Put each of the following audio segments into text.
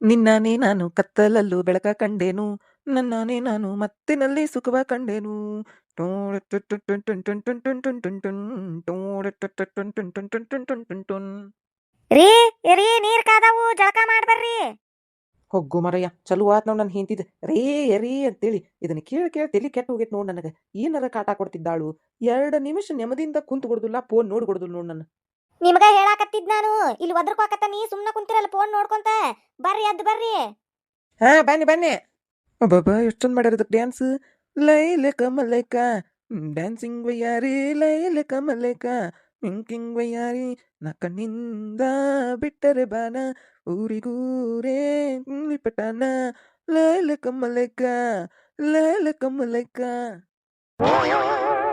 ನಿನ್ನಾನೇ ನಾನು ಕತ್ತಲಲ್ಲೂ ಬೆಳಕ ಕಂಡೇನು ನನ್ನಾನೇ ನಾನು ಮತ್ತಿನಲ್ಲಿ ಸುಖವ ಕಂಡೇನು ರೀ ರೀ ನೀರ್ ಕಾದಾವು ಜಳಕ ಮಾಡ್ಬರ್ರಿ ಹೊಗ್ಗು ಮರಯ್ಯ ಚಲೋ ಆತ್ ನೋಡ್ ನನ್ ಹಿಂತಿದ್ ರೇ ಎರಿ ಅಂತೇಳಿ ಇದನ್ನ ಕೇಳಿ ಕೇಳಿ ತಲಿ ಕೆಟ್ಟ ಹೋಗೈತ್ ನೋಡ್ ನನಗೆ ಏನಾರ ಕಾಟ ಕೊಡ್ತಿದ್ದಾಳು ಎರಡು ನಿಮಿಷ ನೆಮ್ಮದಿಯಿಂದ ಕುಂತ್ ಕೊಡುದಿಲ್ಲ ಫೋನ್ ನೋಡಿ ಕೊಡುದಿಲ್ಲ ನೋಡ್ ನನ್ನ ನಿಮ್ಗ ಹೇಳಾಕತ್ತಿದ್ ನಾನು. ಇಲ್ಲಿ ಒದ್ರಕೋಕತ್ತ ನೀ ಸುಮ್ನ ಕುಂತಿರಲ್ಲ ಫೋನ್ ನೋಡ್ಕೊಂತ. ಬರ್ರಿ ಅದ್ ಬರ್ರಿ. ಹಾ, ಬನ್ನಿ ಬನ್ನಿ. ಬಾಬಾ ಎಷ್ಟೊಂದ್ ಮಾಡ್ಯಾರ ಇದಕ್ಕೆ ಡ್ಯಾನ್ಸ್ ಲೈಲ ಕಮಲಕ. ಡ್ಯಾನ್ಸಿಂಗ್ ವಯ್ಯಾರಿ, ಲೈಲ ಕಮಲಕ. ಮಿಂಕಿಂಗ್ ವಯ್ಯಾರಿ ನ ಕಣ್ಣಿಂದ ಬಿಟ್ಟರೆ ಬಾನ. ಊರಿಗೂರೇ ಪಟಾನ ಲೈಲ ಕಮಲೇಕ ಲೈಲ ಕಮಲೇಕ.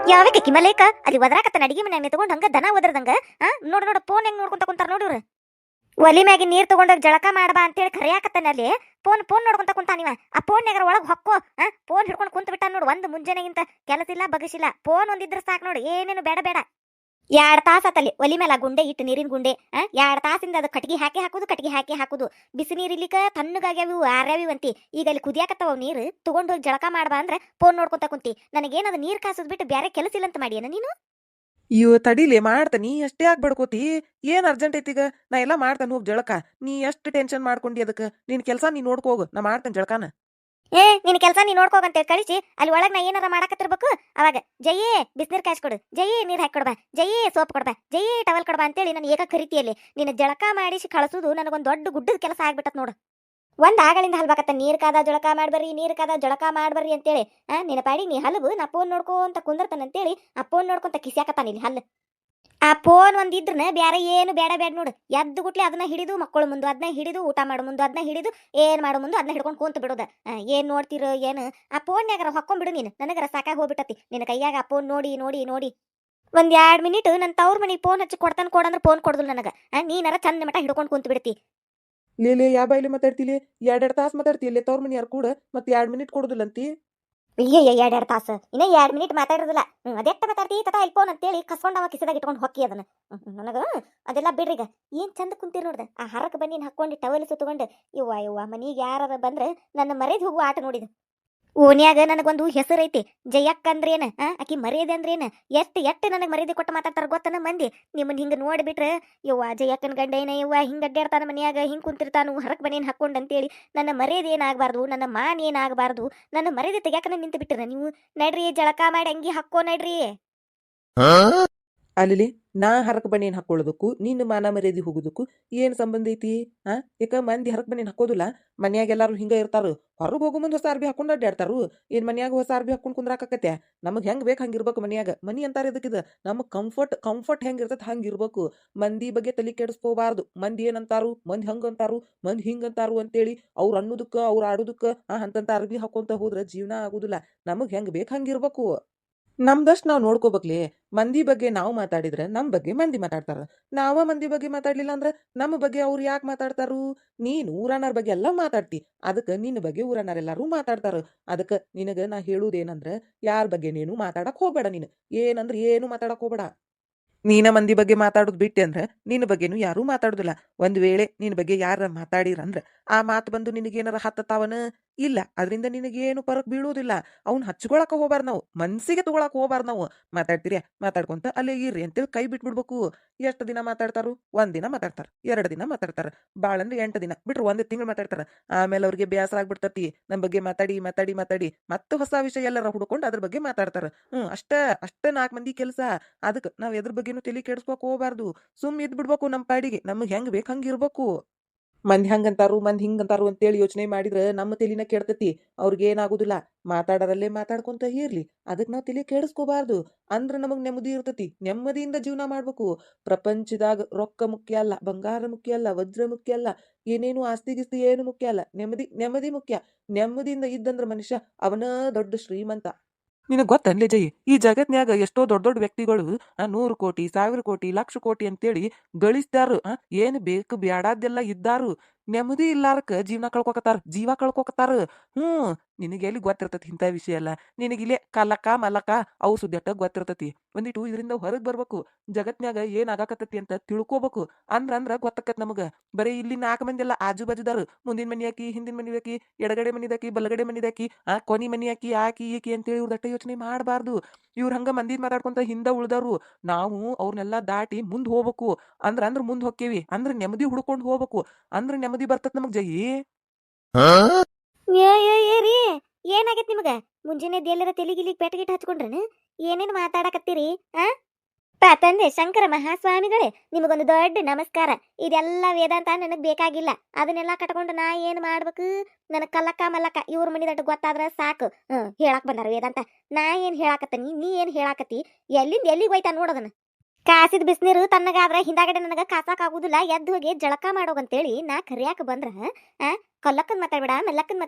ಯಾವಾಗ ಕಿಮಲೇಕ ಅಲ್ಲಿ ಒದರಾಕತ್ತ ಅಡಿಗೆ ಮನೆ ತಗೊಂಡ್ ಹಂಗ ದನ ಒದ್ರದಂಗ ನೋಡ ನೋಡ್ ಫೋನ್ ಹೆಂಗ್ ನೋಡ್ಕೊಂತ ಕುಂತಾರ ನೋಡಿವ್ರ ಒಲಿ ಮ್ಯಾಗಿ ನೀರ್ ತಗೊಂಡೋಗಿ ಜಳಕ ಮಾಡಬಾ ಅಂತೇಳಿ ಕರಿಯಾಕತ್ತಾನ ಅಲ್ಲಿ. ಫೋನ್ ಫೋನ್ ನೋಡ್ಕೊಂತ ಕುಂತಾನಿವ ನೀವ ಆ ಫೋನ್ ನಾಗರ ಒಳಗ್ ಹೊಕ್ಕೋ, ಆ? ಫೋನ್ ಹಿಡ್ಕೊಂಡು ಕುಂತ ಬಿಟ್ಟ ನೋಡು ಒಂದ್ ಮುಂಜಾನೆಗಿಂತ. ಕೆಲಸ ಇಲ್ಲ ಬಗಸಿಲ್ಲ ಫೋನ್ ಒಂದಿದ್ರೆ ಸಾಕ್ ನೋಡು. ಏನೇನು ಬೇಡ ಬೇಡ. ಎರಡ್ ತಾಸು ಆತಲ್ಲಿ ಒಲಿ ಮೇಲೆ ಗುಂಡೆ ಇಟ್ಟು ನೀರಿನ ಗುಂಡೆ ಎರಡ್ ತಾಸಿಂದ ಅದು ಕಟ್ಟಿಗೆ ಹಾಕಿ ಹಾಕುದು, ಕಟ್ಗೆ ಹಾಕಿ ಹಾಕುದು. ಬಿಸಿ ನೀರ್ ಇರ್ಲಿಕ್ಕ ತಣ್ಣಗಾಗ್ಯಾವು, ಆರ್ಯಾವಿ ಅಂತಿ. ಈಗ ಅಲ್ಲಿ ಕುದಿಯಾಕತ್ತಾವ ನೀರು, ತಗೊಂಡು ಹೋಗಿ ಜಳಕ ಮಾಡ್ಬಾ ಅಂದ್ರೆ ಫೋನ್ ನೋಡ್ಕೊತ ಕುಂತಿ. ನನಗೇನದು ನೀರ್ ಕಾಸದ್ ಬಿಟ್ಟು ಬೇರೆ ಕೆಲಸ ಇಲ್ಲ ಅಂತ ಮಾಡಿಯನ ನೀನು? ಅಯ್ಯೋ, ತಡಿಲಿ ಮಾಡ್ತಾನಿ ಅಷ್ಟೇ ಎಷ್ಟೇ ಬಡ್ಕೋತಿ ಏನ್ ಅರ್ಜೆಂಟ್ ಐತಿಗ ನಾ ಎಲ್ಲ ಮಾಡ್ತಾನೆ ಹೋಗ್ ಜಳಕ. ನೀ ಎಷ್ಟು ಟೆನ್ಷನ್ ಮಾಡ್ಕೊಂಡಿ ಅದಕ್ಕೆ? ನಿನ್ ಕೆಲಸ ನೀ ನೋಡ್ಕೋಗು ನಾ ಮಾಡ್ತೇನೆ ಜಳಕಾನ. ಏ ನಿನ್ನ ಕೆಲಸ ನೀ ನೋಡ್ಕೋಗಂತೇಳಿ ಕಳಿಸಿ. ಅಲ್ಲಿ ಒಳಗ್ ನಾ ಏನಾರ ಮಾಡಕತ್ತಿರ್ಬೇಕು, ಅವಾಗ ಜಯೇ, ಬಿಸಿನೀರು ಕಾಯ್ಸಿ ಕೊಡು. ಜಯೇ, ನೀರು ಹಾಕಿ ಕೊಡ್ಬಾ. ಜಯೇ, ಸೋಪ್ ಕೊಡ್ಬಾ. ಜಯೇ ಟವಲ್ ಕೊಡ್ಬಾ ಅಂತೇಳಿ ನಾನು ಏಕ ಕರಿತಿಯಲ್ಲಿ. ನಿನ್ನ ಜಳಕ ಮಾಡಿಸಿ ಕಳಿಸೋದು ನನಗೊಂದು ದೊಡ್ಡ ಗುಡ್ಡದ ಕೆಲಸ ಆಗ್ಬಿಟ್ಟತ್ ನೋಡು. ಒಂದ್ ಆಗಳಿಂದ ಹಲ್ಬಾಕತ್ತ. ನೀರ್ ಕಾದ, ಜಳಕ ಮಾಡ್ಬರ್ರಿ ನೀರ್ ಕಾದ, ಜಳಕ ಮಾಡ್ಬರ್ರಿ ಅಂತೇಳಿ. ಆ ನಿನ್ನ ಪಾಡಿ ನೀ ಹಲವು ನಾ ಫೋನ್ ನೋಡ್ಕೊಂತ ಅಂತ ಅಂತೇಳಿ ಆ ಫೋನ್ ನೋಡ್ಕೊಂತ ಕಿಸ್ಯಾಕತ್ತಾನ ಇಲ್ಲಿ ಹಲ್ಲು. ಆ ಫೋನ್ ಒಂದಿದ್ರನ ಬೇರೆ ಏನು ಬೇಡ ಬೇಡ ನೋಡು. ಎದ್ದು ಗುಟ್ಲೆ ಅದನ್ನ ಹಿಡಿದು ಮಕ್ಕಳು ಮುಂದೆ ಅದನ್ನ ಹಿಡಿದು ಊಟ ಮಾಡೋ ಮುಂದೆ ಅದನ್ನ ಹಿಡಿದು ಏನ್ ಮಾಡೋ ಮುಂದೆ ಅದನ್ನ ಹಿಡ್ಕೊಂಡು ಕುಂತ ಬಿಡೋದ. ಏನ್ ನೋಡ್ತಿರೋ ಏನು? ಆ ಫೋನ್ಯಾಗರ ಹೊಕ್ಕೊಂಡ್ಬಿಡು ನೀನು. ನನಗರ ಸಾಕಾಗಿ ಹೋಗ್ಬಿಟ್ಟತಿ. ನಿನ್ನ ಕೈಯಾಗ ಆ ಫೋನ್ ನೋಡಿ ನೋಡಿ ನೋಡಿ. ಒಂದ್ ಎರಡು ಮಿನಿಟ್ ನನ್ನ ತವ್ರ ಮನೆಗೆ ಫೋನ್ ಹಚ್ಚಿ ಕೊಡ್ತಾನೆ ಕೊಡಂದ್ರೆ ಫೋನ್ ಕೊಡುದಿಲ್ಲ ನನಗ. ನೀನಾರ ಚಂದ ಮಟ ಹಿಡ್ಕೊಂಡು ಕುಂತ ಬಿಡ್ತಿ. ಲೇಲೆ ಯಾ ಬಾಯ್ಲಿ ಮಾತಾಡ್ತಿಲಿ ಎರಡೆರಡು ತಾಸು ಮಾತಾಡ್ತಿ ಇಲ್ಲೇ ತವ್ರ ಮನಿ ಯಾರು ಕೂಡ ಮತ್ತೆ ಎರಡು ಮಿನಿಟ್ ಕೊಡುದಿಲ್ಲಂತಿ? ಅಯ್ಯೋ ಎರಡು ಎರಡು ತಾಸು. ಇನ್ನ ಎರಡು ಮಿನಿಟ್ ಮಾತಾಡಿರೋದಿಲ್ಲ ಹ್ಮ್, ಅದೆಟ್ಟ ಮಾತಾಡ್ತಿ, ತತ ಐ ಫೋನ್ ಅಂತೇಳಿ ಕಸ್ಕೊಂಡು ಅವ ಕಿಸದಾಗ ಇಟ್ಕೊಂಡು ಹೊಕ್ಕಿ ಅದನ್ನ. ನನಗ ಅದೆಲ್ಲ ಬಿಡ್ರಿ ಈಗ. ಏನ್ ಚಂದ ಕುಂತೀರಿ ನೋಡ್ದೆ? ಆ ಹರಕ ಬನ್ನಿ ಹಾಕೊಂಡು ಟವಲ್ ಸುತ್ತಕೊಂಡು ಇವ್ವ ಇವ್ವ ಮನೆಗೆ ಯಾರ ಬಂದ್ರೆ ನನ್ನ ಮರೆದು ಹೋಗುವ ಆಟ ನೋಡಿದ. ಓನ್ಯಾಗ ನನಗೊಂದು ಐತಿ. ಜಯಕ್ಕ ಅಂದ್ರೇನ? ಆಕಿ ಮರ್ಯಾದೆ ಅಂದ್ರೇನ? ಎಷ್ಟು ಎಷ್ಟು ನನಗೆ ಮರ್ಯಾದೆ ಕೊಟ್ಟು ಮಾತಾಡ್ತಾರ ಗೊತ್ತನ ಮಂದಿ? ನಿಮ್ಮನ್ನ ಹಿಂಗ ನೋಡ್ಬಿಟ್ರೆ, ಯವ್ವ ಜಯಕ್ಕನ ಗಂಡ ಏನ ಯವ್ವ, ಹಿಂಗ ಅಡ್ಡಾಡ್ತಾನ ಮನ್ಯಾಗ, ಹಿಂಗ್ ಕುಂತಿರ್ತಾನು ಹರಕ್ ಹಾಕೊಂಡ್ ಅಂತೇಳಿ ನನ್ನ ಮರ್ಯಾದೆ ಏನಾಗಬಾರ್ದು, ನನ್ನ ಮಾನ್ ಏನಾಗಬಾರ್ದು, ನನ್ನ ಮರ್ಯಾದೆ ತೆಗ್ಯಾಕನ ನಿಂತು ಬಿಟ್ಟಿರ ನೀವು? ನಡ್ರಿ ಜಳಕ ಮಾಡಿ ಅಂಗಿ ಹಾಕೋ ನಡ್ರಿ. ಅಲ್ಲಿ ನಾ ಹರಕ ಬಣ್ಣೇನ್ ಹಾಕೊಳ್ಳೋದಕ್ಕೂ, ನಿನ್ನ ಮಾನ ಮರ್ಯಾದೆ ಹೋಗೋದಕ್ಕೂ ಏನು ಸಂಬಂಧ ಐತಿ? ಆ? ಯಾಕ ಮಂದಿ ಹರಕ ಬಣ್ಣೇನ್ ಹಾಕೋದಿಲ್ಲ. ಮನ್ಯಾಗ ಎಲ್ಲರೂ ಹಿಂಗ ಇರ್ತಾರ. ಹೊರಗೆ ಹೋಗೋ ಮುಂದೆ ಹೊಸ ಅರ್ಬಿ ಹಾಕೊಂಡು ಅಡ್ಡಾಡ್ತಾರು ಏನ್ ಮನ್ಯಾಗ ಹೊಸ ಅರ್ಬಿ ಹಾಕೊಂಡು ಕುಂದ್ರಾಕತ್ತೆ ನಮಗೆ ಹೆಂಗ್ ಬೇಕು ಹಂಗಿರ್ಬೇಕು ಮನ್ಯಾಗ. ಮನಿ ಅಂತಾರ ಇದಕ್ಕಿದ ನಮಗೆ ಕಂಫರ್ಟ್ ಕಂಫರ್ಟ್ ಹೆಂಗ್ ಇರ್ತೈತೆ ಹಂಗೆ ಇರ್ಬೇಕು ಮಂದಿ ಬಗ್ಗೆ ತಲೆ ಕೆಡಿಸ್ಕೋಬಾರ್ದು. ಮಂದಿ ಏನಂತಾರು? ಮಂದಿ ಹಂಗ ಅಂತಾರು? ಮಂದಿ ಹಿಂಗ್ ಅಂತಾರು ಅಂತೇಳಿ ಅವ್ರು ಅನ್ನೋದಕ್ಕ, ಅವ್ರು ಆಡೋದಕ್ಕ, ಆ ಅಂತಂತ ಅರ್ಬಿ ಹಾಕೊಂತ ಹೋದ್ರೆ ಜೀವನ ಆಗುದಿಲ್ಲ. ನಮಗೆ ಹೆಂಗ್ ಬೇಕು ಹಂಗಿರ್ಬೇಕು. ನಮ್ದಷ್ಟು ನಾವು ನೋಡ್ಕೋಬೇಕ್ಲಿ. ಮಂದಿ ಬಗ್ಗೆ ನಾವು ಮಾತಾಡಿದ್ರೆ ನಮ್ಮ ಬಗ್ಗೆ ಮಂದಿ ಮಾತಾಡ್ತಾರ. ನಾವ ಮಂದಿ ಬಗ್ಗೆ ಮಾತಾಡ್ಲಿಲ್ಲ ಅಂದ್ರೆ ನಮ್ಮ ಬಗ್ಗೆ ಅವ್ರು ಯಾಕೆ ಮಾತಾಡ್ತಾರು? ನೀನು ಊರಾನರ ಬಗ್ಗೆ ಎಲ್ಲ ಮಾತಾಡ್ತಿ. ಅದಕ್ಕೆ ನಿನ್ನ ಬಗ್ಗೆ ಊರಾನರ್ ಎಲ್ಲಾರು ಮಾತಾಡ್ತಾರ. ಅದಕ್ಕೆ ನಿನಗೆ ನಾ ಹೇಳುವುದೇನಂದ್ರೆ ಯಾರ ಬಗ್ಗೆ ನೀನು ಮಾತಾಡಕ್ ಹೋಗ್ಬೇಡ ನೀನು. ಏನಂದ್ರೆ ಏನು ಮಾತಾಡಕ್ ಹೋಗ್ಬೇಡ. ನೀನ ಮಂದಿ ಬಗ್ಗೆ ಮಾತಾಡೋದು ಬಿಟ್ಟೆ ಅಂದ್ರೆ ನಿನ್ನ ಬಗ್ಗೆನೂ ಯಾರೂ ಮಾತಾಡೋದಿಲ್ಲ. ಒಂದ್ ವೇಳೆ ನಿನ್ನ ಬಗ್ಗೆ ಯಾರ ಮಾತಾಡಿರಂದ್ರೆ ಆ ಮಾತು ಬಂದು ನಿನಗೇನಾರ ಹತ್ತತಾವನ? ಇಲ್ಲ. ಅದರಿಂದ ನಿನಗೇನು ಪರಕ್ ಬೀಳೋದಿಲ್ಲ. ಅವ್ನ ಹಚ್ಕೊಳಕ ಹೋಗ್ಬಾರ್ದು ನಾವು. ಮನ್ಸಿಗೆ ತಗೊಳಕ್ ಹೋಗ್ಬಾರ್ದು ನಾವು. ಮಾತಾಡ್ತೀರಿ, ಮಾತಾಡ್ಕೊಂತ ಅಲ್ಲೇ ಇರ್ರಿ ಅಂತೇಳಿ ಕೈ ಬಿಟ್ಬಿಡ್ಬೇಕು. ಎಷ್ಟು ದಿನ ಮಾತಾಡ್ತಾರು? ಒಂದ್ ದಿನ ಮಾತಾಡ್ತಾರ. ಎರಡು ದಿನ ಮಾತಾಡ್ತಾರ. ಭಾಳ ಅಂದ್ರೆ ಎಂಟು ದಿನ. ಬಿಟ್ರು ಒಂದು ತಿಂಗಳು ಮಾತಾಡ್ತಾರ. ಆಮೇಲೆ ಅವ್ರಿಗೆ ಬೇಸರ ಆಗ್ಬಿಡ್ತತಿ. ನಮ್ಮ ಬಗ್ಗೆ ಮಾತಾಡಿ ಮಾತಾಡಿ ಮಾತಾಡಿ. ಮತ್ತೆ ಹೊಸ ವಿಷಯ ಎಲ್ಲರ ಹುಡ್ಕೊಂಡು ಅದ್ರ ಬಗ್ಗೆ ಮಾತಾಡ್ತಾರ. ಹ್ಮ್, ಅಷ್ಟ ಅಷ್ಟ ನಾಲ್ಕು ಮಂದಿ ಕೆಲಸ. ಅದಕ್ಕೆ ನಾವು ಎದ್ರ ಬಗ್ಗೆನೂ ತಲೆ ಕೆಡಿಸ್ಕೋಕ್ ಹೋಗ್ಬಾರ್ದು. ಸುಮ್ ಇದ್ ಬಿಡ್ಬೇಕು ನಮ್ಮ ಪಾಡಿಗೆ. ನಮ್ಗೆ ಹೆಂಗ್ ಬೇಕು ಹಂಗೆ ಇರ್ಬೇಕು. ಮಂದಿ ಹಂಗಂತಾರು ಮಂದಿ ಹಿಂಗಂತಾರು ಅಂತೇಳಿ ಯೋಚನೆ ಮಾಡಿದ್ರೆ ನಮ್ಮ ತಲಿನ ಕೆಡ್ತತಿ. ಅವ್ರಿಗೆ ಏನಾಗುದಿಲ್ಲ. ಮಾತಾಡರಲ್ಲೇ ಮಾತಾಡ್ಕೊಂತ ಇರ್ಲಿ. ಅದಕ್ಕೆ ನಾವು ತಲೆ ಕೆಡಿಸ್ಕೋಬಾರ್ದು. ಅಂದ್ರ ನಮಗೆ ನೆಮ್ಮದಿ ಇರ್ತತಿ. ನೆಮ್ಮದಿಯಿಂದ ಜೀವನ ಮಾಡ್ಬೇಕು. ಪ್ರಪಂಚದಾಗ ರೊಕ್ಕ ಮುಖ್ಯ ಅಲ್ಲ, ಬಂಗಾರ ಮುಖ್ಯ ಅಲ್ಲ, ವಜ್ರ ಮುಖ್ಯ ಅಲ್ಲ, ಏನೇನು ಆಸ್ತಿ ಗಿಸ್ತಿ ಏನು ಮುಖ್ಯ ಅಲ್ಲ. ನೆಮ್ಮದಿ ನೆಮ್ಮದಿ ಮುಖ್ಯ. ನೆಮ್ಮದಿಯಿಂದ ಇದ್ದಂದ್ರ ಮನುಷ್ಯ ಅವನ ದೊಡ್ಡ ಶ್ರೀಮಂತ. ನಿನಗೆ ಗೊತ್ತನ್ಲೇ ಜೈ ಈ ಜಗತ್ನ್ಯಾಗ ಎಷ್ಟೋ ದೊಡ್ಡ ದೊಡ್ಡ ವ್ಯಕ್ತಿಗಳು ನೂರು ಕೋಟಿ, ಸಾವಿರ ಕೋಟಿ, ಲಕ್ಷ ಕೋಟಿ ಅಂತೇಳಿ ಗಳಿಸ್ತಾರು ಏನು ಬೇಕು ಬ್ಯಾಡಾದ್ದೆಲ್ಲ ಇದ್ದಾರು. ನೆಮ್ಮದಿ ಇಲ್ಲಾರಕ್ಕ ಜೀವನ ಕಳ್ಕೊಕತ್ತಾರ, ಜೀವ ಕಳ್ಕೊಕತ್ತಾರ. ಹ್ಞೂ ನಿನಗೆ ಎಲ್ಲಿ ಗೊತ್ತಿರ್ತೈತಿ ಇಂಥ ವಿಷಯ ಎಲ್ಲ? ನಿನಗಿಲ್ಲೇ ಕಲ್ಲಕ್ಕ ಮಲಕ ಅವು ಸುದ್ದಿಟ್ಟ ಗೊತ್ತಿರ್ತೈತಿ. ಒಂದಿಟ್ಟು ಇದರಿಂದ ಹೊರಗೆ ಬರ್ಬೇಕು. ಜಗತ್ನ್ಯಾಗ ಏನ್ ಆಗಾಕತ್ತೈತಿ ಅಂತ ತಿಳ್ಕೊಬೇಕು. ಅಂದ್ರ ಅಂದ್ರ ಗೊತ್ತಾಕತ್ ನಮಗ. ಬರೀ ಇಲ್ಲಿ ನಾಲ್ಕು ಮಂದಿ ಎಲ್ಲ ಆಜು ಬಾಜುದಾರು ಮುಂದಿನ ಮನಿ ಹಾಕಿ ಹಿಂದಿನ ಮನಿ ಹಾಕಿ ಎಡಗಡೆ ಮನಿದಾಕಿ ಬಲಗಡೆ ಮನಿದಾಕಿ ಆ ಕೊನಿ ಮನಿ ಹಾಕಿ ಆಕಿ, ಈಕಿ ಅಂತೇಳಿ ಇವ್ರದಟ್ಟ ಯೋಚನೆ ಮಾಡಬಾರ್ದು. ಇವ್ರ ಹಂಗ ಮಂದಿ ಮಾತಾಡ್ಕೊಂತ ಹಿಂದ ಉಳ್ದವ್ರು, ನಾವು ಅವ್ರನ್ನೆಲ್ಲ ದಾಟಿ ಮುಂದೆ ಹೋಗ್ಬೇಕು. ಅಂದ್ರ ಅಂದ್ರ ಮುಂದೆ ಹೊಕ್ಕೇವಿ. ಅಂದ್ರ ನೆಮ್ಮದಿ ಹುಡ್ಕೊಂಡು ಹೋಗ್ಬೇಕು. ಅಂದ್ರ ನೆಮ್ಮದಿ ಬರ್ತತ್ ನಮಗ್ ಜಯಿ. ಏನಾಗೈತ್ ನಿಮಗ? ಮುಂಜಾನೆ ಎಲ್ಲರ ತೆಲಿಗಿಲಿಗ್ ಪೆಟ್ಗಿಟ್ ಹಚ್ಕೊಂಡ್ರನ? ಏನೇನ್ ಮಾತಾಡಕತ್ತೀರಿ, ಆ? ಪಾತಂದೆ ಶಂಕರ ಮಹಾಸ್ವಾಮಿಗಳೇ, ನಿಮಗೊಂದು ದೊಡ್ಡ ನಮಸ್ಕಾರ. ಇದೆಲ್ಲ ವೇದಾಂತ ನನಗೆ ಬೇಕಾಗಿಲ್ಲ. ಅದನ್ನೆಲ್ಲ ಕಟ್ಕೊಂಡು ನಾ ಏನು ಮಾಡ್ಬೇಕು? ನನಗೆ ಕಲ್ಲಕ್ಕ ಮಲ್ಲಕ್ಕ ಇವ್ರ ಮನಿದು ಗೊತ್ತಾದ್ರೆ ಸಾಕು. ಹ್ಞೂ ಹೇಳಕ್ ಬಂದಾರ ವೇದಾಂತ. ನಾ ಏನು ಹೇಳಾಕತ್ತೀನಿ? ನೀ ಏನು ಹೇಳಾಕತ್ತಿ? ಎಲ್ಲಿಂದ ಎಲ್ಲಿಗೆ ಹೋಯ್ತಾ ನೋಡೋದನ್ನ ಕಾಸಿದ ಬಿಸಿನೀರು ತನ್ನಗಾದ್ರೆ ಹಿಂದಾಗಡೆ ನನಗೆ ಕಾಸಾಕ್ ಆಗುದಿಲ್ಲ, ಎದ್ದು ಹೋಗಿ ಜಳಕ ಮಾಡೋಗಂತೇಳಿ ನಾ ಕರಿಯಾಕ ಬಂದ್ರ ಕೊಲ್ಲಕ್ಕನ್ ಮಾತಾಡ್ಬೇಡ ಮೆಲ್ಲಕ್ಕನ್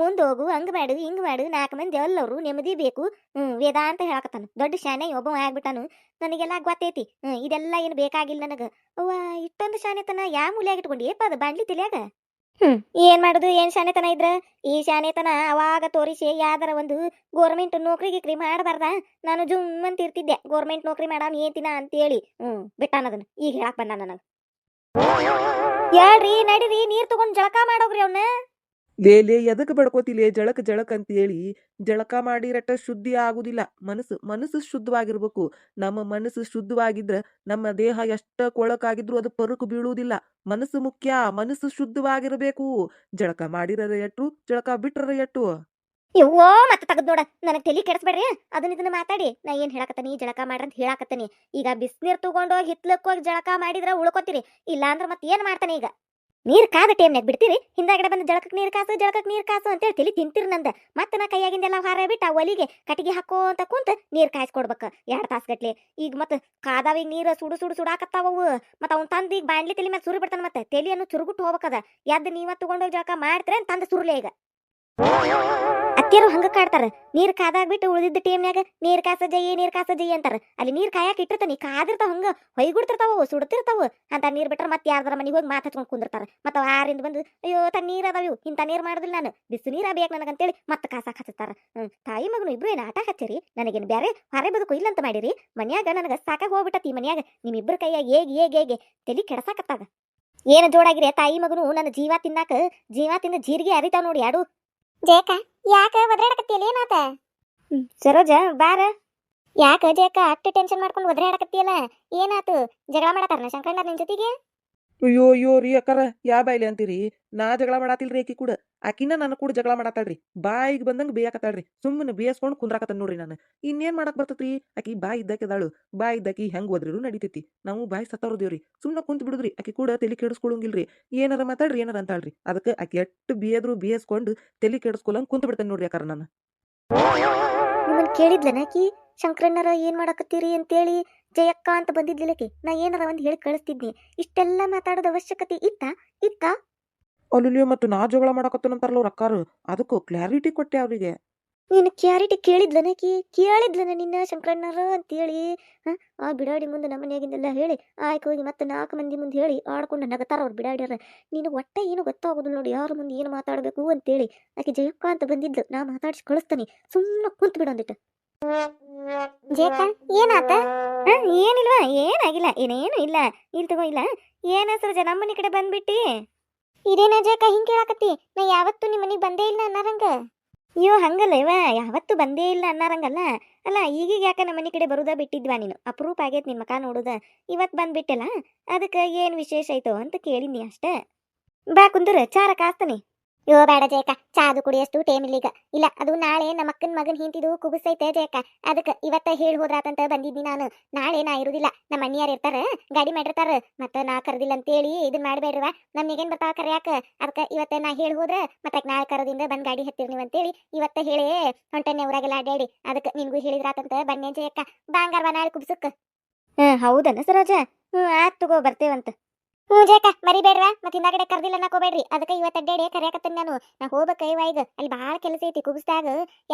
ಮುಂದ್ ಹೋಗು, ಹಂಗ್ ಮಾಡು, ಹಿಂಗ್ ಮಾಡು ನಾಲ್ಕು ಮಂದಿ ಎಲ್ಲರೂ ನೆಮ್ಮದಿ ಬೇಕು, ಹ್ಮ್ ವೇದಾಂತ ಹೇಳಕತ್ತಾನ, ದೊಡ್ಡ ಶಾನೆ ಒಬ್ಬ ಆಗ್ಬಿಟ್ಟಾನು, ನನಗೆಲ್ಲ ಗೊತ್ತೈತಿ, ಹ್ಮ್, ಇದೆಲ್ಲ ಏನು ಬೇಕಾಗಿಲ್ಲ ನನಗ, ಅವ್ವ ಇಷ್ಟೊಂದು ಯಾ ಮೂಲ್ಯಾಗ ಇಟ್ಕೊಂಡಿಯಪ್ಪ ಅದು ಬಾಂಡ್ಲಿ ತಿಳಿಯಾಗ ಹ್ಮ್. ಏನ್ ಮಾಡುದು? ಏನ್ ಶಾನೆತನ ಇದ್ರ? ಈ ಶಾನೆತನ ಅವಾಗ ತೋರಿಸಿ ಯಾವ್ದಾರ ಒಂದು ಗೋರ್ಮೆಂಟ್ ನೌಕರಿ ಗಿಕ್ರಿ ಮಾಡಬಾರ್ದ? ನಾನು ಜುಮ್ ಅಂತ ಇರ್ತಿದ್ದೆ ಗೋರ್ಮೆಂಟ್ ನೌಕರಿ ಮಾಡಾಮ ಅಂತ ಹೇಳಿ ಹ್ಮ್ ಬಿಟ್ಟಾನದನ್ನ ಈಗ ಹೇಳಕ್ ಬಂದ ನನಗ. ಹೇಳ್ರಿ, ನಡೀರಿ, ನೀರ್ ತಗೊಂಡ್ ಜಳಕ ಮಾಡೋಗ್ರಿ ಅವ್ನ. ಲೇ ಲೇ ಎದಕ್ಕೆ ಬಡ್ಕೋತಿಲೇ ಜಳಕ, ಜಳಕ್ ಅಂತ ಹೇಳಿ ಜಳಕ ಮಾಡಿರಟ್ಟ ಶುದ್ಧಿ ಆಗುದಿಲ್ಲ. ಮನಸ್ಸು ಮನಸ್ಸು ಶುದ್ಧವಾಗಿರ್ಬೇಕು. ನಮ್ಮ ಮನಸ್ಸು ಶುದ್ಧವಾಗಿದ್ರ ನಮ್ಮ ದೇಹ ಎಷ್ಟ ಕೊಳಕಾಗಿದ್ರು ಅದು ಪರುಕು ಬೀಳುವುದಿಲ್ಲ. ಮನಸ್ಸು ಮುಖ್ಯ, ಮನಸ್ಸು ಶುದ್ಧವಾಗಿರಬೇಕು. ಜಳಕ ಮಾಡಿರರ ಎಟ್ಟು, ಜಳಕ ಬಿಟ್ರರ ಎಟ್ಟು? ಇವ್ವೋ ಮತ್ತೆ ತಗದ್ ನೋಡ. ನನಗೆ ತಲೆ ಕೆಡಿಸ್ಬೇಡ್ರಿ. ಅದನ್ನ ಇದನ್ನ ಮಾತಾಡಿ. ನಾ ಏನ್ ಹೇಳಕತ್ತೀನಿ? ಜಳಕ ಮಾಡ್ರಿ ಅಂತ ಹೇಳಕತ್ತೀನಿ. ಈಗ ಬಿಸಿನೀರ್ ತಗೊಂಡು ಹಿತ್ಲಕ್ ಹೋಗಿ ಜಳಕ ಮಾಡಿದ್ರ ಉಳ್ಕೋತೀರಿ. ಇಲ್ಲಾಂದ್ರ ಮತ್ತೆ ಏನ್ ಮಾಡ್ತಾನೆ ಈಗ? ನೀರ್ ಕಾದ ಟೇಮ್ನಾಗ ಬಿಡ್ತೀರಿ? ಹಿಂದಾಗಡೆ ಬಂದು ಜಳಕಕ್ ನೀರ್ ಕಾಸು, ಜಳಕಕ್ ನೀರ್ ಕಾಸು ಅಂತೇಳಿ ತಿಳಿ ತಿಂತೀರಿ ನಂದ. ಮತ್ತೆ ನಾ ಕೈಯಾಗಿಂದೆಲ್ಲ ಹಾರ ಬಿಟ್ಟು ಆ ಒಲಿಗೆ ಕಟ್ಟಿಗೆ ಹಾಕೋ ಅಂತ ಕುಂತ ನೀರ್ ಕಾಯಿಸ್ಕೊಡ್ಬೇಕ ಎರಡು ತಾಸು ಗಟ್ಲೆ. ಈಗ ಮತ್ತೆ ಕಾದಾವ ಈಗ ನೀರ್ ಸುಡು ಸುಡು ಸುಡಾಕತ್ತಾವವು ಮತ್ತೆ ಅವ್ನು ತಂದು ಈಗ ಬಾಂಡ್ಲಿ ತಲೆ ಮೇಲೆ ಸುರಿ ಬಿಡ್ತಾನ ಮತ್ತೆ. ತಲೆಯನ್ನು ಚುರುಗುಟ್ಟು ಹೋಗ್ಬೇಕದ ಎದ್ದು ನೀವ ತಗೊಂಡೋಗಿ ಜಳಕ ಮಾಡ್ತೀರ ತಂದ ಸುರ್ಲೆ ಈಗ. ಅತ್ತಿಯರು ಹಂಗ ಕಾಡ್ತಾರ, ನೀರ್ ಕಾದಾಗ ಬಿಟ್ಟು ಉಳಿದಿದ್ದ ಟೈಮ್ನ್ಯಾಗ ನೀರ್ ಕಾಸ ಜೈ ನೀರ್ ಕಾಸ ಜೈ ಅಂತಾರ. ಅಲ್ಲಿ ನೀರ್ ಕಾಯಕ್ ಇಟ್ಟಿರ್ತಾನಿ, ಕಾದಿರ್ತಾವ ಹಂಗ, ಹೊಯ್ಗುಡ್ತಿರ್ತಾವ ಸುಡ್ತಿರ್ತಾವ ಅಂತ ನೀರ್ ಬಿಟ್ರ ಮತ್ತೆ ಯಾರ್ದಾರ ಮನೆಗೆ ಹೋಗಿ ಮಾತು ಕುಂದಿರ್ತಾರ. ಮತ್ತ ಆರಿಂದ ಬಂದು, ಅಯ್ಯೋ ತನ್ನ ನೀರ್ ಅದಾವ ಇವು ಇಂಥ ನೀರ್ ಮಾಡುದಿಲ್ಲ ನಾನು ಬಿಸಿ ನೀರ ಬೇಕು ನನಗಂತೇಳಿ ಮತ್ತೆ ಕಾಸಾಕ್ ಹಚ್ಚುತ್ತಾರ ಹ್ಮ್, ತಾಯಿ ಮಗನು ಇಬ್ರು ಏನ್ ಆಟ ಹಚ್ಚಿರಿ? ನನಗೇನು ಬ್ಯಾರೆ ಹೊರೆ ಬದುಕು ಇಲ್ಲ ಅಂತ ಮಾಡಿರಿ? ಮನ್ಯಾಗ ನನಗ ಸಾಕಾಗ ಹೋಗ್ಬಿಟ್ಟತಿ ಮನ್ಯಾಗ ನಿಮ್ಮಿಬ್ಬರ ಕೈಯಾಗ ಹೇಗ್ ಹೇಗ್, ಹೇಗೆ? ತಲಿ ಕೆಡಸಾಕತ್ತಾಗ. ಏನ ಜೋಡಾಗಿರಿ, ತಾಯಿ ಮಗನು, ನನ್ನ ಜೀವ ತಿನ್ನಾಕ, ಜೀವ ತಿಂದ ಜೀರಿಗೆ ಅರಿತಾವ ನೋಡಿ, ಯಾಡು? ಜೇಕ ಯಾಕ ಒದ್ರಾಡಕತ್ತಿಯಲ್ಲ ಏನಾತ? ಸರೋಜ ಬಾರ. ಯಾಕ ಜೇಕ ಅಷ್ಟು ಟೆನ್ಷನ್ ಮಾಡ್ಕೊಂಡು ಒದ್ರಾಡಕತ್ತಿಯಲ್ಲ? ಏನಾತು? ಜಗಳ ಮಾಡತಾರನ ಶಂಕರಣ್ಣ ನಿನ್ ಜೊತೆಗೆ? ಅಯ್ಯೋ ಅಯ್ಯೋ ರೀ ಅಕ್ಕಾರ, ಯಾ ಬಾಯ್ಲಿ ಅಂತೀರಿ? ನಾ ಜಗಳ ಮಾಡಾತಿಲ್ರಿ ಆಕಿ ಕೂಡ. ಆಕಿನ ನನ್ನ ಕೂಡ ಜಗಳ ಮಾಡಾತಾಳ್ರಿ. ಬಾಯಿಗೆ ಬಂದಂಗ ಬೇಯಾಕತ್ತಾಳ್ರಿ ಸುಮ್ಮನೆ ಬೇಯಸ್ಕೊಂಡು ಕುಂದ್ರಾಕತ್ತ ನೋಡ್ರಿ ನಾನು. ಇನ್ನೇನ್ ಮಾಡಕ್ ಬರ್ತತ್ರಿ? ಆಕಿ ಬಾಯಿ ಇದ್ದಕ್ಕೆದಾಳು ಬಾಯಿ ಇದ್ದಾಕಿ ಹೆಂಗ್ ಓದ್ರಿರು ನಡಿತೈತಿ. ನಾವು ಬಾಯಿ ಸತ್ತವ್ರದೇವ್ರಿ ಸುಮ್ಮನೆ ಕುಂತ್ ಬಿಡುದ್ರಿ. ಆಕಿ ಕೂಡ ತಲೆ ಕೆಡಿಸ್ಕೊಳಂಗಿಲ್ರಿ. ಏನಾರ ಮಾತಾಡ್ರಿ, ಏನಾರ ಅಂತಾಳ್ರಿ. ಅದಕ್ಕೆ ಆಕಿ ಎಟ್ಟು ಬೇಯದ್ರು ಬೇಯಸ್ಕೊಂಡು ತಲೆ ಕೆಡಿಸ್ಕೊಳಂಗ್ ಕುಂತ್ ಬಿಡ್ತೇನೆ ನೋಡ್ರಿ ಅಕ್ಕಾರ ನಾನು. ನಿಮ್ಮನ್ ಕೇಳಿದ್ಲನಾಕಿ ಶಂಕರಣ್ಣರ ಏನ್ ಮಾಡಾಕತ್ತೀರಿ ಅಂತೇಳಿ ಜಯಕ್ಕ ಅಂತ ಬಂದಿದ್ದಿಲ್ಲಕ್ಕೆ ನಾ ಏನಾರ ಒಂದು ಹೇಳಿ ಕಳಿಸ್ತಿದ್ನಿ. ಇಷ್ಟೆಲ್ಲ ಮಾತಾಡೋದ ಅವಶ್ಯಕತೆ ಇತ್ತ? ಇತ್ತ? ಅಲ್ಲುಲಿಯೋ ಮತ್ತು ನಾ ಜಗಳ ಮಾಡಕತ್ತನಂತಾರಲ್ಲ ರಕ್ಕಾರು ಅದಕ್ಕೂ ಕ್ಲಾರಿಟಿ ಕೊಟ್ಟೆ ಅವರಿಗೆ. ನೀನು ಕ್ಯಾರಿಟಿ ಕೇಳಿದ್ಲನಕಿ ಕೇಳಿದ್ಲನ ನಿನ್ನ ಶಂಕರಣ್ಣರ ಅಂತೇಳಿ? ಹೇಳಿ ಆ ಬಿಡಾಡಿ ಮುಂದೆ ನಮ್ಮ ಮನೆಯಾಗಿಂದೆಲ್ಲ ಹೇಳಿ ಆಯ್ಕೆ ಹೋಗಿ ಮತ್ತೆ ನಾಲ್ಕು ಮಂದಿ ಮುಂದೆ ಹೇಳಿ ಆಡ್ಕೊಂಡು ನಗತಾರ ಅವ್ರು ಬಿಡಾಡ್ಯಾರ. ನೀನು ಒಟ್ಟೆ ಏನು ಗೊತ್ತಾಗೋದಿಲ್ಲ ನೋಡಿ ಯಾರ ಮುಂದೆ ಏನು ಮಾತಾಡಬೇಕು ಅಂತೇಳಿ. ಆಕೆ ಜಯಕ್ಕ ಅಂತ ಬಂದಿದ್ಲು ನಾ ಮಾತಾಡಿಸಿ ಕಳಿಸ್ತಾನೆ. ಸುಮ್ಮನೆ ಕುಂತ್ ಬಿಡು ಜಯಕ್ಕ ಏನಾತ? ಏನಿಲ್ವಾ? ಏನಾಗಿಲ್ಲ, ಏನೇನು ಇಲ್ಲ. ಇಲ್ಲಿ ತಗೋ, ಇಲ್ಲ. ಏನ ಸೃಜ ನಮ್ಮ ಕಡೆ ಬಂದ್ಬಿಟ್ಟಿ? ಇದೇನ ಜೇಕಾ ಹಿಂಗ್ ಕೇಳಾಕತ್ತಿ? ನಾ ಯಾವತ್ತೂ ನಿಮ್ಮ ಮನೆಗೆ ಬಂದೇ ಇಲ್ಲ ಅನ್ನಾರಂಗ. ಅಯ್ಯೋ, ಹಂಗಲ್ಲ ಇವ. ಯಾವತ್ತೂ ಬಂದೇ ಇಲ್ಲ ಅನ್ನರಂಗಲ್ಲ. ಅಲ್ಲ, ಈಗೀಗ ಯಾಕ ನಮ್ಮ ಮನೆ ಕಡೆ ಬರೋದ ಬಿಟ್ಟಿದ್ವಾ ನೀನು? ಅಪರೂಪ ಆಗೈತ್ ನಿನ್ ಮಕ ನೋಡುದ. ಇವತ್ ಬಂದ್ಬಿಟ್ಟಲ್ಲ? ಅದಕ್ಕೆ ಏನ್ ವಿಶೇಷ ಐತೋ ಅಂತ ಕೇಳಿನಿ ಅಷ್ಟ. ಬಾ ಕುಂದ್ರ, ಚಾರ ಕಾಸ್ತಾನೆ. ಯೋ, ಬೇಡ ಜಯಕ ಚಾದು ಕುಡಿಯಷ್ಟು ಟೈಮ್ ಇಲ್ಲ ಈಗ ಇಲ್ಲ, ಅದು ನಾಳೆ ನಮ್ಮ ಅಕ್ಕನ ಮಗನ್ ಹಿಂತಿದು ಕುಬಸೈತೆ ಜಯಕ ಅದಕ್ಕೆ ಇವತ್ತ ಹೇಳಿ ಹೋದ್ರಾತಂತ ಬಂದಿದ್ದೀನಿ ನಾನು. ನಾಳೆ ನಾ ಇರುದಿಲ್ಲ. ನಮ್ಮ ಅಣ್ಣಿಯಾರು ಇರ್ತಾರ, ಗಾಡಿ ಮಾಡಿರ್ತಾರ. ಮತ್ತ ನಾ ಕರೆದಿಲ್ಲ ಅಂತೇಳಿ ಇದನ್ನ ಮಾಡಬೇಡ್ರವ. ನಮ್ಗೇನ್ ಬರ್ತಾವ ಕರ್ಯಾಕ ಅದಕ್ಕೆ ಇವತ್ತ ನಾ ಹೇಳಿ ಹೋದ್ರ ಮತ್ತೆ ನಾಳೆ ಕರೋದಿಂದ ಬಂದ್ ಗಾಡಿ ಹತ್ತಿರ್ ನೀವು ಅಂತೇಳಿ ಇವತ್ತ ಹೇಳಿ ಹೊಂಟನೆ ಊರಾಗೆಲ್ಲ ಅಡ್ಡಾಡಿ ಅದಕ್ಕೆ ನಿನ್ಗೂ ಹೇಳಿದ್ರಾತಂತ ಬನ್ನಿ ಜಯಕ್ಕ. ಬಾಂಗಾರ್ವ ನಾಳೆ ಕುಬ್ಸಕ್ಕ ಹ್ಮ್ ಹೌದನ ಸರೋಜ ಹ್ಮ್, ಆತ್ ತಗೋ ಬರ್ತೇವಂತ. ಹ್ಞೂ ಜೇಕ ಮರಿಬೇಡ್ವಾ? ಮತ್ತೆ ಹಿಂದಾಗಡೆ ಕರ್ದಿಲ್ಲ ನಾಕೋಬೇಡ್ರಿ ಅದಕ್ಕೆ ಇವತ್ತು ಅಡ್ಡಾಡಿ ಕರೆಯಕತ್ತೀನಿ ನಾನು. ನಾ ಹೋಗ್ಬೇಕು ಇವ ಈಗ ಅಲ್ಲಿ ಬಾಳ ಕೆಲಸ ಐತಿ ಕುಗಿಸ್ದಾಗ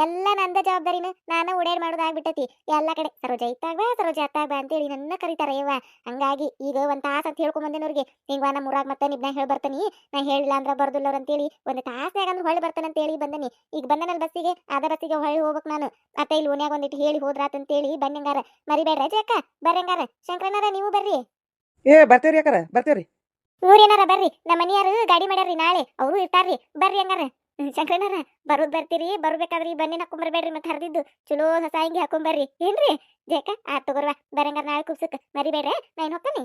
ಎಲ್ಲ ನಂದ ಜವಾಬ್ದಾರಿನ ನಾನು ಉಡೇರ್ ಮಾಡೋದಾಗ್ಬಿಟ್ಟೈತಿ. ಎಲ್ಲ ಕಡೆ, ಸರೋಜ ಇತ್ತಾಗ ಸರೋಜ ಅತ್ತಾಗ ಬಾ ಅಂತೇಳಿ ನನ್ನ ಕರೀತಾರ ಇವ ಹಂಗಾಗಿ ಈಗ ಒಂದ್ ತಾಸ ಅಂತ ಹೇಳ್ಕೊಂಡ್ ಬಂದೇನವ್ರಿಗೆ ಹಿಂಗ ನಮ್ಮ ಊರಾಗ ಮತ್ತೆ ನಿಬ್ನ ಹೇಳಿ ಬರ್ತಾನಿ. ನಾ ಹೇಳಿಲ್ಲ ಅಂದ್ರ ಬರ್ದಿಲ್ಲವ್ರ ಅಂತೇಳಿ ಒಂದು ತಾಸ್ನಾಗ ಅಂದ್ರೆ ಹೊಳ್ಳಿ ಬರ್ತಾನೆ ಅಂತೇಳಿ ಬಂದನಿ. ಈಗ ಬಂದನಲ್ಲ ಬಸ್ಸಿಗೆ ಅದ ಬಸ್ಸಿಗೆ ಹೊಳ್ಳಿ ಹೋಗ್ಬೇಕು ನಾನು. ಮತ್ತೆ ಇಲ್ಲಿ ಓನ್ಯಾಗ ಒಂದಿಟ್ಟು ಹೇಳಿ ಹೋದ್ರಾತಂತೇಳಿ ಬನ್ನಂಗಾರ ಮರಿಬೇಡ್ರ ಜೇಕ ಬರ್ರಂಗಾರ ಶಂಕರನಾರ, ನೀವು ಬರ್ರಿ. ಏ, ಬರ್ತೇವ್ರಿ ಯಾಕಾರ? ಬರ್ತೇವ್ರಿ. ಊರೇನಾರ ಬರ್ರಿ. ನಮ್ಮ ಮನಿಯಾರು ಗಾಡಿ ಮಾಡ್ಯಾರ್ರಿ ನಾಳೆ. ಅವರು ಇರ್ತಾರ್ರಿ. ಬರ್ರಿ ಹಂಗಾರ. ಶಂಕರನಾರ ಬರೋದ್ ಬರ್ತೀರಿ, ಬರ್ಬೇಕಾದ್ರಿ, ಬನ್ನಿ ಹಾಕೊಂಡ್ ಕುಂಬರ್ಬೇಡ್ರಿ ಮತ್ತೆ ಹರಿದಿದ್ದು. ಚಲೋ ಹೊಸ ಹಿಂಗೆ ಹಾಕೊಂಬರ್ರಿ ಏನ್ರಿ? ಜೇಕ ಆ, ತಗೋರ್ವಾ. ಬರಂಗಾರ ನಾಳೆ ಕುಬ್ಸಕ್ ಮರಿಬೇಡ್ರೆ ನಾ ಏನ್ ಹೋಗ್ತಾನೆ.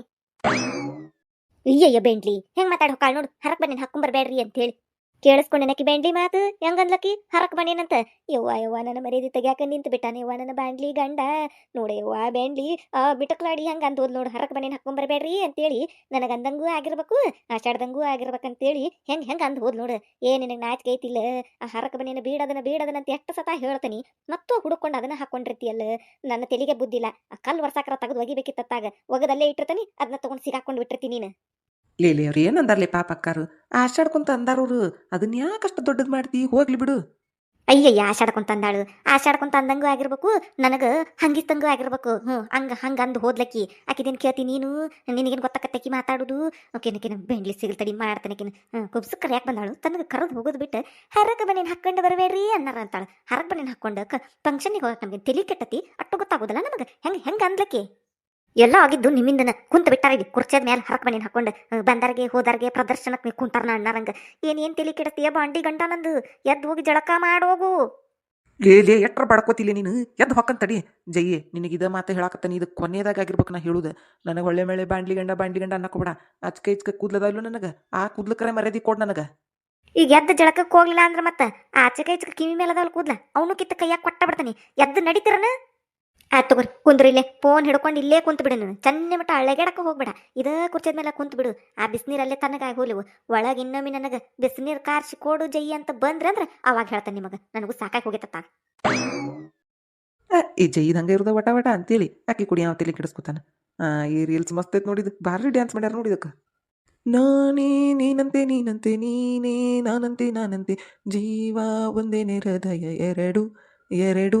ಅಯ್ಯಯ್ಯ, ಬೆಂಡ್ಲಿ. ಹೆಂಗ್ ಮಾತಾಡ್ ಹೊಕ್ಕಾಳ್ ನೋಡು. ಹರಕ್ ಬನ್ನಿ ಹಾಕೊಂಬರ್ಬೇಡ್ರಿ ಅಂತ ಹೇಳಿ. ಕೇಳಿಸ್ಕೊಂಡೆನಕಿ ಬ್ಯಾಂಡ್ಲಿ ಮಾತು ಹೆಂಗಂದ್ಲಕಿ ಹರಕ್ ಬನ್ನಿನಂತ ಯವ್ವ ಯವ್ವ, ನನ್ನ ಮರ್ಯಾದೆ ತೆಗ್ಯಾಕ ನಿಂತು ಬಿಟ್ಟಾನ ಯವ್ವ, ನನ್ನ ಬ್ಯಾಂಡ್ಲಿ ಗಂಡ. ನೋಡಿ, ಯವ್ವ ಬ್ಯಾಂಡ್ಲಿ ಆ ಬಿಟಕ್ಲಾಡಿ ಹಂಗ ಅಂತೋದ್ ನೋಡು. ಹರಕ್ ಬನ್ನಿ ಹಾಕೊಂಡ್ ಬರ್ಬೇಡ್ರಿ ಅಂತೇಳಿ ನನಗೆ ಅಂದಂಗೂ ಆಗಿರ್ಬೇಕು ಆಷಾಡ್ದಂಗೂ ಆಗಿರ್ಬೇಕಂತೇಳಿ ಹೆಂಗ್ ಹೆಂಗ್ ಅಂದ್ ಹೋದ್ ನೋಡು. ಏ, ನಿನಗೆ ನಾಚಿಕೆ ಐತಿಲ್ಲ. ಆ ಹರಕ ಬನ್ನಿನ ಬೀಡದನ ಬೀಡದನ ಅಂತ ಎಷ್ಟು ಸತ ಹೇಳ್ತೀನಿ. ಮತ್ತು ಹುಡುಕೊಂಡು ಅದನ್ನ ಹಾಕೊಂಡಿರ್ತೀಯಲ್ಲ. ನನ್ನ ತೆಲಿಗೆ ಬುದ್ಧಿಲ್ಲ. ಆ ಕಲ್ ತಗದು ತೆಗೆದು ಒಗಿಬೇಕಿತ್ತಾಗ ಒಗದಲ್ಲೇ ಇಟ್ಟಿರ್ತೀನಿ. ಅದನ್ನ ತಗೊಂಡು ಸಿಗಾಕೊಂಡು ಬಿಟ್ಟಿರ್ತೀನಿ ನೀನು. ಲೇ ಲೇ ಅವ್ರು ಏನಂದಾರ್ಲಿ ಪಾಪ ಅಕ್ಕಾರು ಆಶಾಡ್ಕೊಂತ ಅಂದಾರವ್ರು ಅದನ್ನ ಯಾಕಷ್ಟು ದೊಡ್ಡದು ಮಾಡ್ತಿ? ಹೋಗ್ಲಿ ಬಿಡು. ಅಯ್ಯಯ್ಯ, ಆಷಾಡ್ಕೊಂತ ಅಂದಾಳು. ಆಷಾಡ್ಕೊಂತ ಅಂದಂಗೂ ಆಗಿರ್ಬೇಕು. ನನಗ ಹಂಗಿಸ್ತಂಗೂ ಆಗಿರ್ಬೇಕು. ಹ್ಞೂ, ಹಂಗ ಹಂಗ ಅಂದ್ ಹೋದ್ಲಕ್ಕಿ. ಆಕಿದೇನು ಕೇಳ್ತಿ ನೀನು? ನಿನಗೇನು ಗೊತ್ತಾಕತ್ತಕ್ಕಿ ಮಾತಾಡುದು? ಓಕೆನಕಿನ ಬೆಂಡ್ಲಿ ಸಿಗಲ್ತಡಿ ಮಾಡ್ತಾನಕಿನ. ಹ್ಞೂ ಕುಬ್ಸು ಕರೆಯಾಕ ಬಂದಾಳು? ತನಗ ಕರೆದು ಹೋಗೋದು ಬಿಟ್ಟು ಹರಕ ಬನ್ನೇನು ಹಾಕೊಂಡು ಬರಬೇಡ್ರಿ ಅನ್ನಾರ ಅಂತಾಳು. ಹರಕ ಬನ್ನೇನು ಹಾಕೊಂಡು ಕ ಫಂಕ್ಷನಿಗೆ ಹೋಗಕ್ಕೆ ನಮಗೆ ತಲಿ ಕೆಟ್ಟತಿ? ಅಟ್ಟು ಗೊತ್ತಾಗೋದಲ್ಲ ನಮಗೆ. ಹೆಂಗೆ ಹೆಂಗೆ ಅಂದ್ಲಕ್ಕಿ? ಎಲ್ಲ ಆಗಿದ್ದು ನಿಮ್ಮಿಂದನ ಕುಂತ ಬಿಟ್ಟಾರ ಇಲ್ಲಿ. ಕುರ್ಚದ ಮೇಲೆ ಹರಕ ನೀನು ಹಾಕೊಂಡು ಬಂದಾರ್ಗೆ ಹೋದರ್ಗೆ ಪ್ರದರ್ಶನಕ್ಕೆ ಕುಂತಾರ ಅಣ್ಣಾರಂಗ. ರಂಗ ಏನೇನು ತಿಳಿ ಕೆಡತೀಯ ಬಾಂಡಿ ಗಂಟ ನಂದು? ಎದ್ದು ಹೋಗಿ ಜಳಕ ಮಾಡೋಗು ಏ ಲೇ ಎಟ್ರ ಬಡ್ಕೋತಿಲ್ಲ ನೀನು? ಎದ್ದು ಹೊಕ್ಕಂತಡಿ ಜಯ್ಯೆ ನಿನಗೆ ಇದ ಮಾತು ಹೇಳಾಕತ್ತಾನೆ ಇದು ಕೊನೆಯದಾಗ ಆಗಿರ್ಬೇಕು ನಾ ಹೇಳುದು. ನನಗೆ ಒಳ್ಳೆ ಮೇಳೆ ಬಾಂಡ್ಲಿ ಗಂಡ ಬಾಂಡ್ಲಿ ಗಂಡ ಅನ್ನಕೋಬೇಡ ಅಚ್ಕ ಇಚ್ಕ ಕೂದ್ಲದಲ್ಲೂ ನನಗೆ. ಆ ಕೂದ್ಲಕ್ಕರೆ ಮರ್ಯಾದಿ ಕೊಡ್ ನನಗೆ. ಈಗ ಎದ್ದ ಜಳಕಕ್ಕೆ ಹೋಗ್ಲಿಲ್ಲ ಅಂದ್ರೆ ಮತ್ತೆ? ಆಚೆ ಕೈ ಕಿವಿ ಮೇಲೆ ಅದಾವಲ್ಲ ಕೂದ್ಲ. ಅವನು ಕಿತ್ತ ಕೈಯಾಗ ಕೊಟ್ಟ ಬಿಡ್ತಾನೆ. ಎದ್ದು ನಡೀತಿರನ? ಆಯ್ತು ತಗೋರಿ, ಕುಂದ್ರಿ ಇಲ್ಲೇ ಫೋನ್ ಹಿಡ್ಕೊಂಡು ಇಲ್ಲೇ ಕುಂತು ಬಿಡು ನೀನು. ಚೆನ್ನ ಮಟ್ಟ ಅಳಗ್ಯಾಡಕ್ಕೆ ಹೋಗ್ಬೇಡ. ಇದ ಕುರ್ಚದ ಮೇಲೆ ಕುಂತು ಬಿಡು. ಆ ಬಿಸಿನೀರಲ್ಲೇ ತನಗಾಗಿ ಹೋಲಿವು ಒಳಗೆ ಇನ್ನೊಮ್ಮೆ ನನಗೆ ಬಿಸಿನೀರು ಕಾರ್ಸಿ ಕೊಡು ಜೈ ಅಂತ ಬಂದ್ರೆ ಅಂದ್ರೆ ಅವಾಗ ಹೇಳ್ತಾನೆ ನಿಮಗೆ. ನನಗೂ ಸಾಕಾಗಿ ಹೋಗಿತ್ತ ಈ ಜೈ ಹಂಗ ಇರೋದ ವಟ ವಟ ಅಂತೇಳಿ. ಆಕಿ ಕುಡಿ ಯಾವ ತಲೆ ಕೆಡಿಸ್ಕೊತಾನ. ಈ ರೀಲ್ಸ್ ಮಸ್ತ್ ಐತೆ ನೋಡಿದ್. ಭಾರಿ ಡ್ಯಾನ್ಸ್ ಮಾಡ್ಯಾರ ನೋಡಿದಕ್ಕ ನಾನೇ ನೀನಂತೆ ನೀನಂತೆ, ನೀನೇ ನಾನಂತೆ ನಾನಂತೆ. ಜೀವ ಒಂದೇ ಹೃದಯ ಎರಡು ಎರಡು.